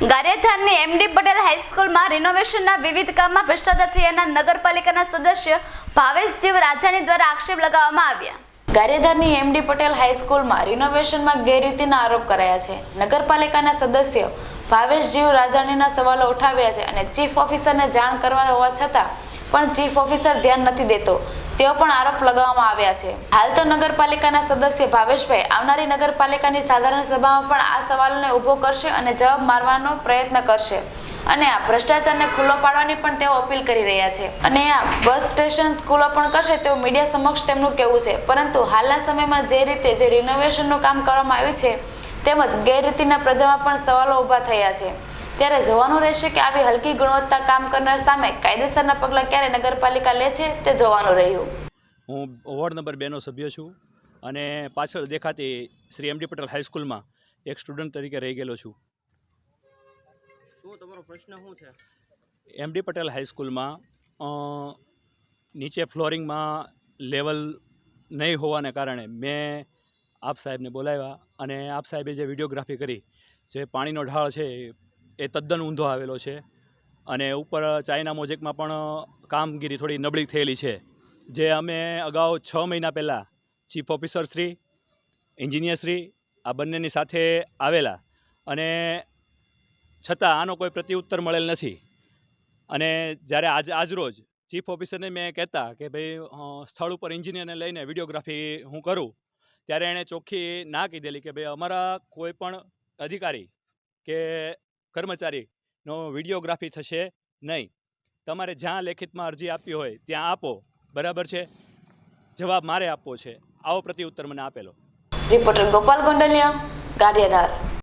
ગારિયાધારની MD Patel હાઈસ્કૂલમાં રિનોવેશનના વિવિધ કામમાં ભ્રષ્ટાચાર થયાના નગરપાલિકાના સદસ્ય ભાવેશ જીવ રાજાણી દ્વારા આક્ષેપ લગાવવામાં આવ્યા. ગારેધારની એમડી પટેલ હાઈસ્કૂલમાં રિનોવેશનમાં ગેરરીતિના આરોપ કરાયા છે. નગરપાલિકાના સદસ્ય ભાવેશ જીવ રાજાણીના સવાલો ઉઠાવ્યા છે અને ચીફ ઓફિસરને જાણ કરવા હોવા છતાં પણ ચીફ ઓફિસર ધ્યાન નથી દેતો. તેઓ પણ આરોપ લગાવવામાં આવ્યા છે. હાલ તો નગરપાલિકાના સદસ્ય ભાવેશભાઈ આવનારી નગરપાલિકાની સાધારણ સભામાં પણ આ સવાલને ઊભો કરશે અને જવાબ મારવાનો પ્રયત્ન કરશે. અને આ ભ્રષ્ટાચારને ખુલ્લો પાડવાની પણ તેઓ અપીલ કરી રહ્યા છે. અને આ બસ સ્ટેશન સ્કૂલો પણ કરશે તેવું મીડિયા સમક્ષ તેમનું કહેવું છે. પરંતુ હાલના સમયમાં જે રીતે જે રિનોવેશનનું કામ કરવામાં આવ્યું છે, તેમજ ગેરરીતિના પ્રજામાં પણ સવાલો ઊભા થયા છે. ત્યારે જોવાનું રહેશે કે આવી હલકી ગુણવત્તા કામ કરનાર સામે કાયદેસરના પગલાં ક્યારે નગરપાલિકા લે છે તે જોવાનું રહ્યું. હું વોર્ડ નંબર બેનો સભ્ય છું અને પાછળ દેખાતી શ્રી એમડી પટેલ હાઈસ્કૂલમાં એક સ્ટુડન્ટ તરીકે રહી ગયેલો છું. શું તમારો પ્રશ્ન શું છે? એમડી પટેલ હાઈસ્કૂલમાં નીચે ફ્લોરિંગમાં લેવલ નહીં હોવાને કારણે મેં આપ સાહેબને બોલાવ્યા અને આપ સાહેબે જે વિડીયોગ્રાફી કરી જે પાણીનો ઢાળ છે એ તદ્દન ઊંધો આવેલો છે. અને ઉપર ચાઇના મોજેકમાં પણ કામગીરી થોડી નબળી થયેલી છે. જે અમે અગાઉ છ મહિના પહેલાં ચીફ ઓફિસર શ્રી એન્જિનિયરશ્રી આ બંનેની સાથે આવેલા. અને છતાં આનો કોઈ પ્રત્યુત્તર મળેલ નથી. અને જ્યારે આજ આજરોજ ચીફ ઓફિસરને મેં કહેતા કે ભાઈ સ્થળ ઉપર એન્જિનિયરને લઈને વિડીયોગ્રાફી હું કરું, ત્યારે એણે ચોખ્ખી ના કીધેલી કે ભાઈ અમારા કોઈ પણ અધિકારી કે કર્મચારીનો વિડીયોગ્રાફી થશે નહીં. તમારે જ્યાં લેખિતમાં અરજી આપી હોય, ત્યાં આપો. બરાબર છે? જવાબ મારે આપવો છે. આવો પ્રત્યુત્તર મને આપેલો. રિપોર્ટર ગોપાલ ગોંડલિયા ગારિયાધાર